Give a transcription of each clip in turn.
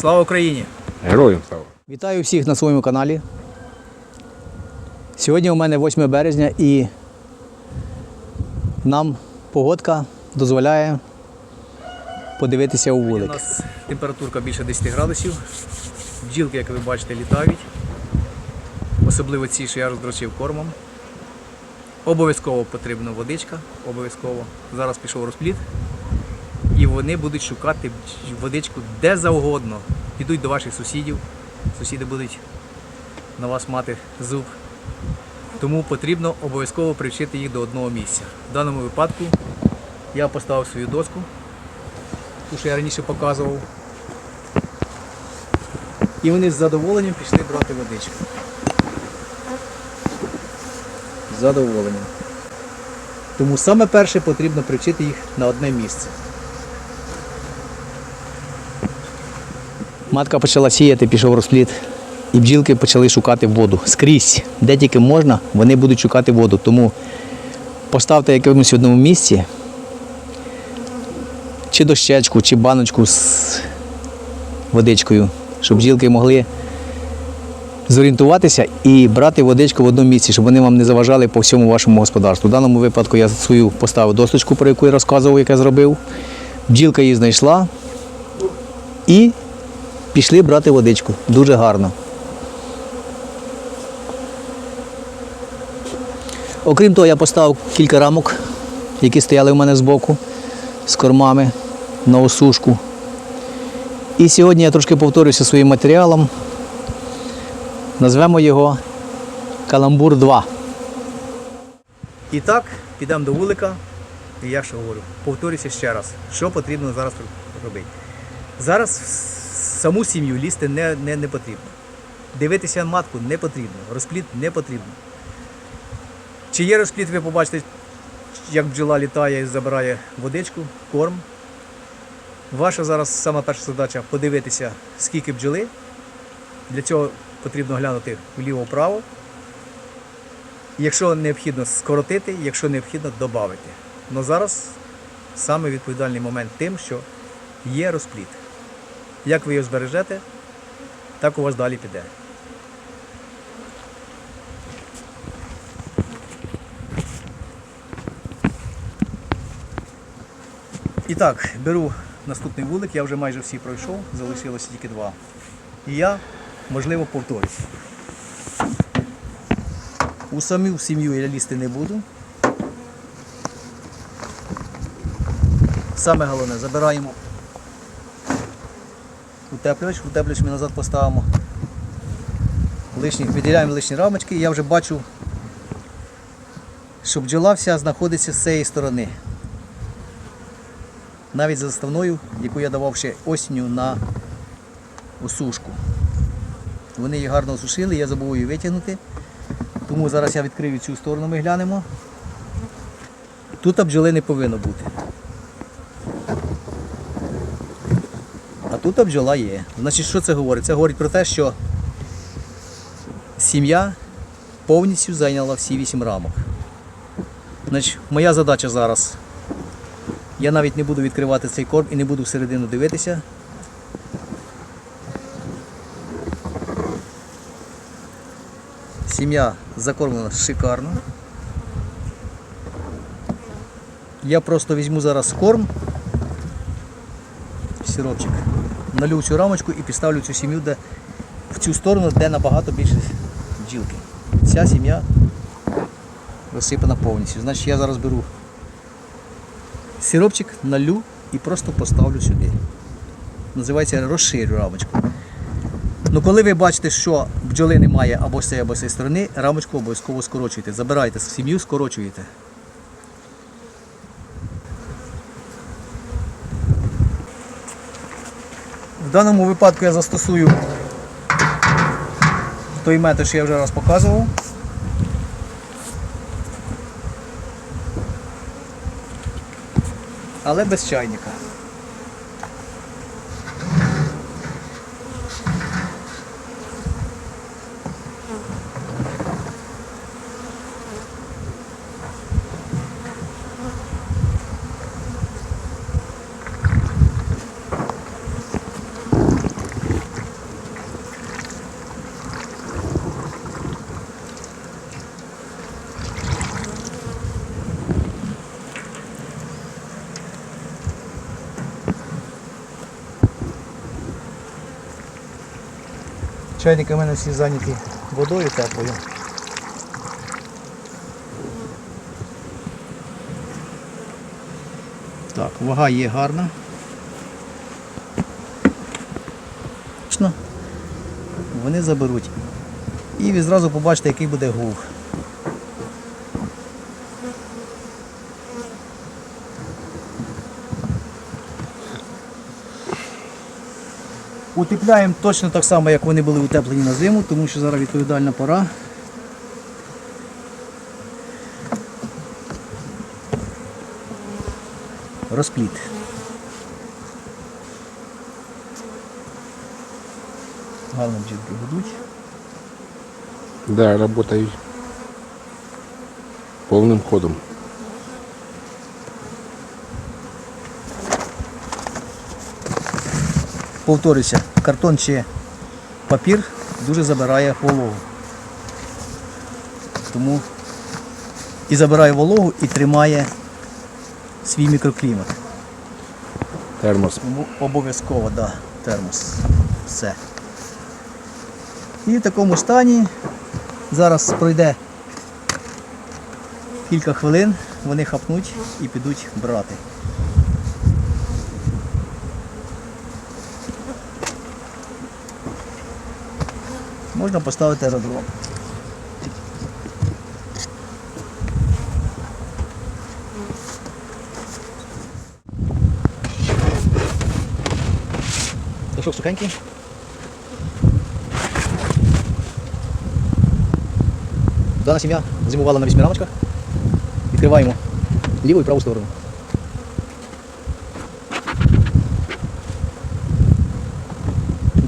Слава Україні! Героям слава! Вітаю всіх на своєму каналі. Сьогодні у мене 8 березня і нам погодка дозволяє подивитися у вулик. У нас температурка більше 10 градусів. Бджілки, як ви бачите, літають. Особливо ці, що я роздрочив кормом. Обов'язково потрібна водичка, обов'язково. Зараз пішов розпліт. Вони будуть шукати водичку де завгодно. Підуть до ваших сусідів. Сусіди будуть на вас мати зуб. Тому потрібно обов'язково привчити їх до одного місця. В даному випадку я поставив свою доску, ту, що я раніше показував. І вони з задоволенням пішли брати водичку. З задоволенням. Тому саме перше потрібно привчити їх на одне місце. Матка почала сіяти, пішов розпліт. І бджілки почали шукати воду. Скрізь, де тільки можна, вони будуть шукати воду. Тому поставте якомусь одному місці, чи дощечку, чи баночку з водичкою, щоб бджілки могли зорієнтуватися і брати водичку в одному місці, щоб вони вам не заважали по всьому вашому господарству. В даному випадку я свою поставив досточку, про яку я розказував, яку я зробив. Бджілка її знайшла і пішли брати водичку. Дуже гарно. Окрім того, я поставив кілька рамок, які стояли у мене збоку з кормами на осушку. І сьогодні я трошки повторюся своїм матеріалом. Назвемо його Каламбур 2. І так, підемо до вулика. І я що говорю, повторюся ще раз, що потрібно зараз робити. Зараз саму сім'ю лізти не, не, не потрібно. Дивитися матку не потрібно, розпліт не потрібно. Чи є розпліт, ви побачите, як бджола літає і забирає водичку, корм. Ваша зараз сама перша задача подивитися, скільки бджоли. Для цього потрібно глянути вліво-вправо. Якщо необхідно скоротити, якщо необхідно додати. Але зараз саме відповідальний момент тим, що є розпліт. Як ви його збережете, так у вас далі піде. І так, беру наступний вулик, я вже майже всі пройшов, залишилося тільки два. І я, можливо, повторюся. У саму сім'ю я лізти не буду. Саме головне, забираємо утеплювач, утеплювач ми назад поставимо. Лишні, виділяємо лишні рамочки, я вже бачу, що бджола вся знаходиться з цієї сторони навіть за заставною, яку я давав ще осінню на осушку. Вони її гарно осушили, я забув її витягнути. Тому зараз я відкрию цю сторону, ми глянемо. Тут бджоли не повинно бути. Тут бджола є. Значить, що це говорить? Це говорить про те, що сім'я повністю зайняла всі вісім рамок. Значить, моя задача зараз я навіть не буду відкривати цей корм і не буду всередину дивитися. Сім'я закормлена шикарно. Я просто візьму зараз корм, сиропчик, налю цю рамочку і підставлю цю сім'ю де, в цю сторону, де набагато більше бджілки. Ця сім'я розсипана повністю. Значить я зараз беру сиропчик налю і просто поставлю сюди. Називається розширю рамочку. Ну коли ви бачите, що бджоли немає або з цієї, або з цієї сторони, рамочку обов'язково скорочуєте. Забирайте сім'ю, скорочуєте. В даному випадку я застосую той метод, що я вже раз показував. але без чайника. Чайники в мене всі зайняті водою теплою. Так, вага є гарна. Вони заберуть. І ви зразу побачите, який буде гув. Утепляємо точно так само, як вони були утеплені на зиму, тому що зараз відповідальна пора. Розпліт. Гарно бджілки гудуть. Да, работают полным ходом. Повторюся, картон чи папір дуже забирає вологу. Тому і забирає вологу і тримає свій мікроклімат. Термос. Обов'язково, да, термос. Все. І в такому стані зараз пройде кілька хвилин, вони хапнуть і підуть брати. Можна поставити аеродром. Дошок сухенький. Дана сім'я зимувала на вісьми рамочках. Відкриваємо ліву і праву сторону.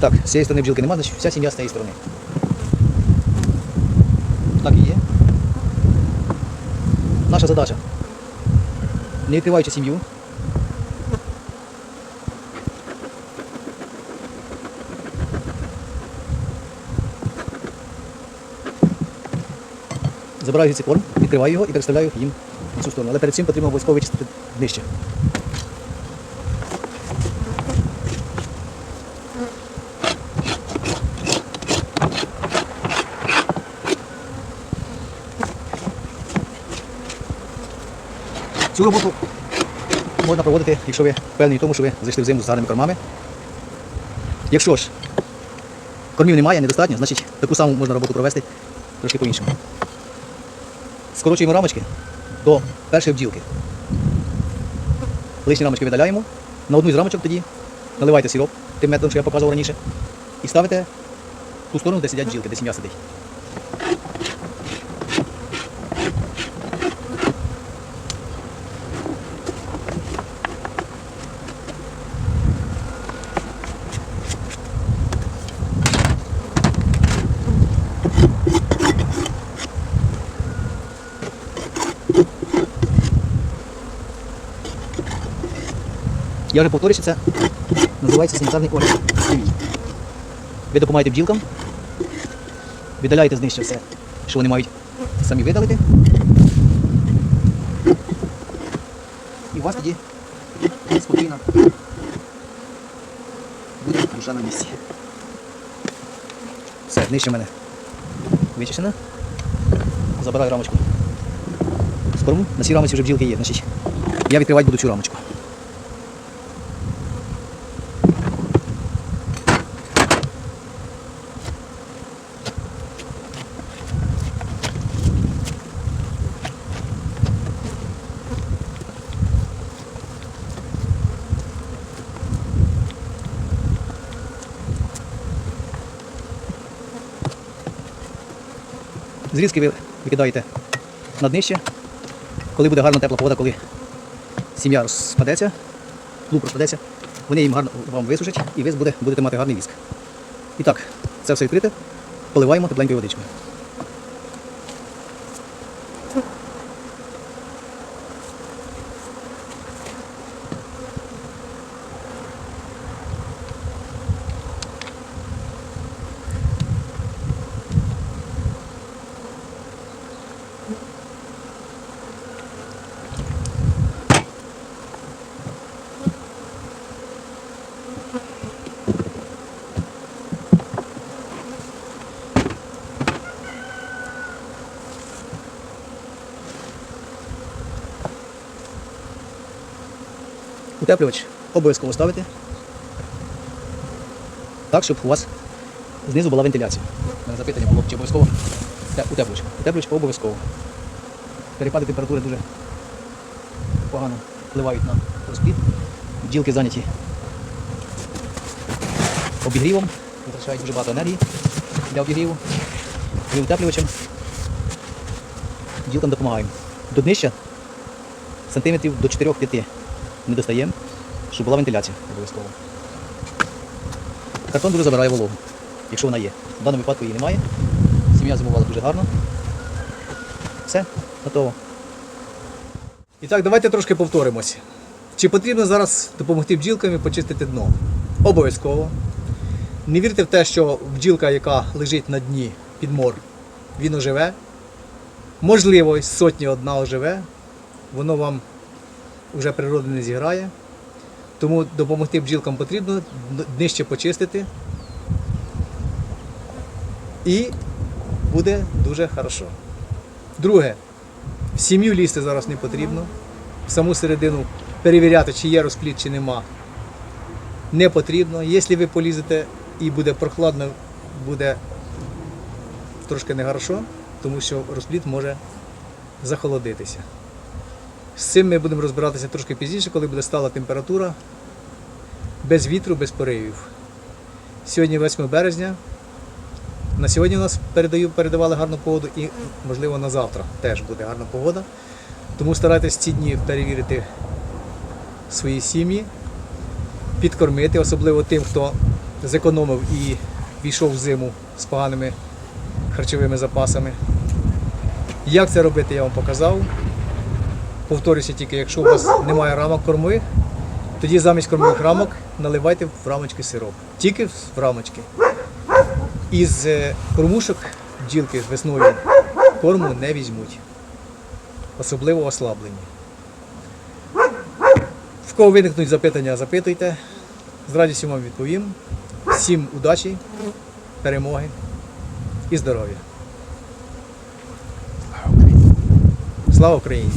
Так, з цієї сторони бджілки немає, значить вся сім'я з цієї сторони. Так і є. Наша задача. Не відкриваючи сім'ю, забираю звідси корм, відкриваю його і переставляю їм на цю сторону. Але перед цим потрібно обов'язково вичистити днище. Цю роботу можна проводити, якщо ви впевнені в тому, що ви зайшли в зиму з гарними кормами. Якщо ж кормів немає, недостатньо, значить таку саму можна роботу провести трошки по-іншому. Скорочуємо рамочки до першої бджілки. Лишні рамочки видаляємо. На одну із рамочок тоді наливайте сироп, тим методом, що я показував раніше, і ставите в ту сторону, де сидять бджілки, де сім'я сидить. Я вже повторюся, це називається санітарний огляд. Ви допомагаєте бджілкам, видаляєте з них все, що вони мають самі видалити. І у вас тоді спокійно буде душа на місці. Все, нижче мене вичищено. Забираю рамочку з. На цій рамочці вже бджілки є. Значить, я відкривати буду цю рамочку. Зрізки ви викидаєте на днище. Коли буде гарна тепла погода, коли сім'я розпадеться, клуб розпадеться, вони їм гарно вам висушать і ви будете мати гарний віск. І так, це все відкрите, поливаємо тепленькою водичкою. Утеплювач обов'язково ставити. Так, щоб у вас знизу була вентиляція. У мене запитання було, чи обов'язково Те- утеплювач. Утеплювач обов'язково. Перепади температури дуже погано впливають на розплід. Бджілки зайняті обігрівом, витрачають дуже багато енергії для обігріву. І утеплювачем бджілкам допомагаємо. До днища сантиметрів до 4-5 не достаємо, щоб була вентиляція обов'язково. Картон дуже забирає вологу, якщо вона є. В даному випадку її немає. Сім'я зимувала дуже гарно. Все, готово. І так, давайте трошки повторимося. Чи потрібно зараз допомогти бджілкам і почистити дно? Обов'язково. Не вірте в те, що бджілка, яка лежить на дні підмор, він оживе. Можливо, сотні одна оживе, воно вам вже природа не зіграє. Тому допомогти бджілкам потрібно днище почистити. І буде дуже хорошо. Друге, в сім'ю лізти зараз не потрібно. В саму середину перевіряти, чи є розплід, чи нема. Не потрібно. Якщо ви полізете і буде прохладно, буде трошки нехорошо, тому що розплід може захолодитися. З цим ми будемо розбиратися трошки пізніше, коли буде стала температура, без вітру, без поривів. Сьогодні 8 березня. На сьогодні у нас передаю, передавали гарну погоду і, можливо, на завтра теж буде гарна погода. Тому старайтесь ці дні перевірити свої сім'ї, підкормити, особливо тим, хто зекономив і війшов в зиму з поганими харчовими запасами. Як це робити, я вам показав. Повторюся тільки, якщо у вас немає рамок кормових, тоді замість кормових рамок наливайте в рамочки сироп. Тільки в рамочки. Із е, кормушок бджілки весною корму не візьмуть. Особливо ослаблені. В кого виникнуть запитання, запитуйте. З радістю вам відповім. Всім удачі, перемоги і здоров'я. Слава Україні!